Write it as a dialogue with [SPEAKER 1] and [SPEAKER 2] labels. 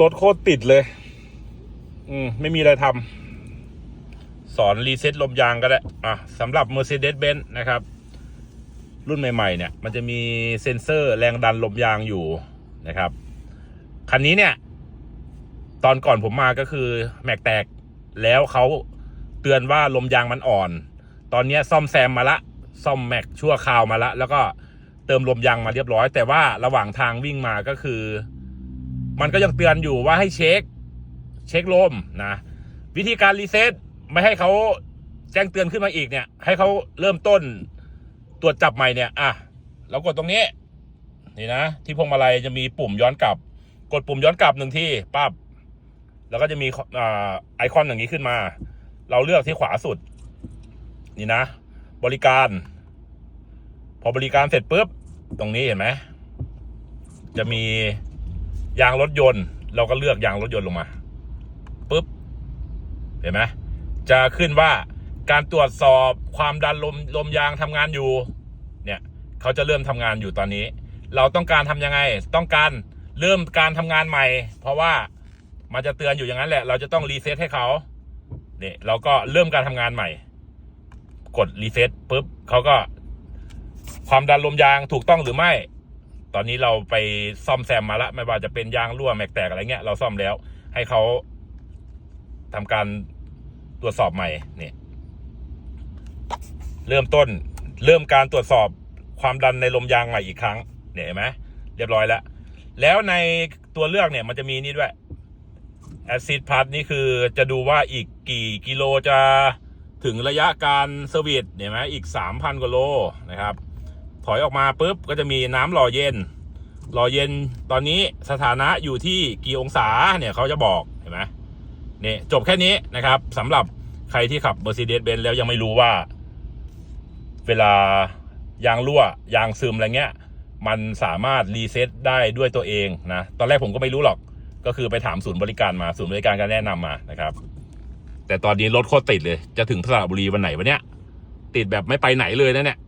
[SPEAKER 1] รถโคตรติดเลย อืม ไม่มีอะไรทำสอนรีเซ็ตลมยางก็ได้ อะสำหรับ Mercedes-Benz นะครับ รุ่นใหม่ ๆ เนี่ย มันจะมีเซ็นเซอร์แรงดันลมยางอยู่นะครับ คันนี้เนี่ย ตอนก่อนผมมาก็คือ แม็กแตกแล้วเขาเตือนว่าลมยางมันอ่อน ตอนนี้ซ่อมแซมมาละ ซ่อมแม็กชั่วคราวมาละ แล้วก็เติมลมยางมาเรียบร้อย แต่ว่าระหว่างทางวิ่งมาก็คือ มันก็ยังเตือนอยู่ว่าให้เช็ค เช็คลมนะ วิธีการรีเซ็ตไม่ให้เขาแจ้งเตือนขึ้นมาอีกเนี่ย ให้เขาเริ่มต้นตรวจจับใหม่เนี่ย อะเรากดตรงนี้ นี่นะ ที่พวงมาลัยจะมีปุ่มย้อนกลับ กดปุ่มย้อนกลับหนึ่งที่ปั๊บแล้วก็จะมีอไอคอนอย่างนี้ขึ้นมา เราเลือกที่ขวาสุด นี่นะ บริการ พอบริการเสร็จปุ๊บ ตรงนี้เห็นไหม จะมี ยางรถยนต์ เราก็เลือกยางรถยนต์ลงมาปุ๊บเห็นไหมจะขึ้นว่าการตรวจสอบความดันลมลมยางทำงานอยู่ เนี่ยเขาจะเริ่มทำงานอยู่ตอนนี้ เราต้องการทำยังไง ต้องการเริ่มการทำงานใหม่ เพราะว่ามันจะเตือนอยู่อย่างนั้นแหละ เราจะต้องรีเซ็ตให้เขาเนี่ยเราก็เริ่มการทำงานใหม่ กดรีเซ็ตปุ๊บเขาก็ ความดันลมยางถูกต้องหรือไม่ ตอนนี้เราไปซ่อมแซมมาล้วไม่ว่าจะเป็นยางรั่วแม็กแตกอะไรเงี้ยเราซ่อมแล้ว ให้เขาทำการตรวจสอบใหม่เนี่ยเริ่มต้น เริ่มการตรวจสอบความดันในลมยางใหม่อีกครั้งเนี่ยเห็นไหมเรียบร้อยแล้ว แล้วในตัวเลือกเนี่ยมันจะมีนี่ด้วยแอซิดพาร์นี่คือจะดูว่าอีกกี่กิโลจะถึงระยะการเซอร์วิสเห็นไหมอีกสามพันกว่าโลนะครับ ถอยออกมาปุ๊บก็จะมีน้ำหล่อเย็น หล่อเย็นตอนนี้สถานะอยู่ที่กี่องศาเนี่ยเขาจะบอกเห็นไหมเนี่ยจบแค่นี้นะครับสำหรับใครที่ขับ Mercedes-Benz แล้วยังไม่รู้ว่า เวลายางรั่วยางซึมอะไรเงี้ย มันสามารถรีเซ็ตได้ด้วยตัวเองนะ ตอนแรกผมก็ไม่รู้หรอก ก็คือไปถามศูนย์บริการมาศูนย์บริการก็แนะนำมานะครับ แต่ตอนนี้รถโคตรติดเลย จะถึงสระบุรีวันไหนวะเนี่ยติดแบบไม่ไปไหนเลยนะเนี่ย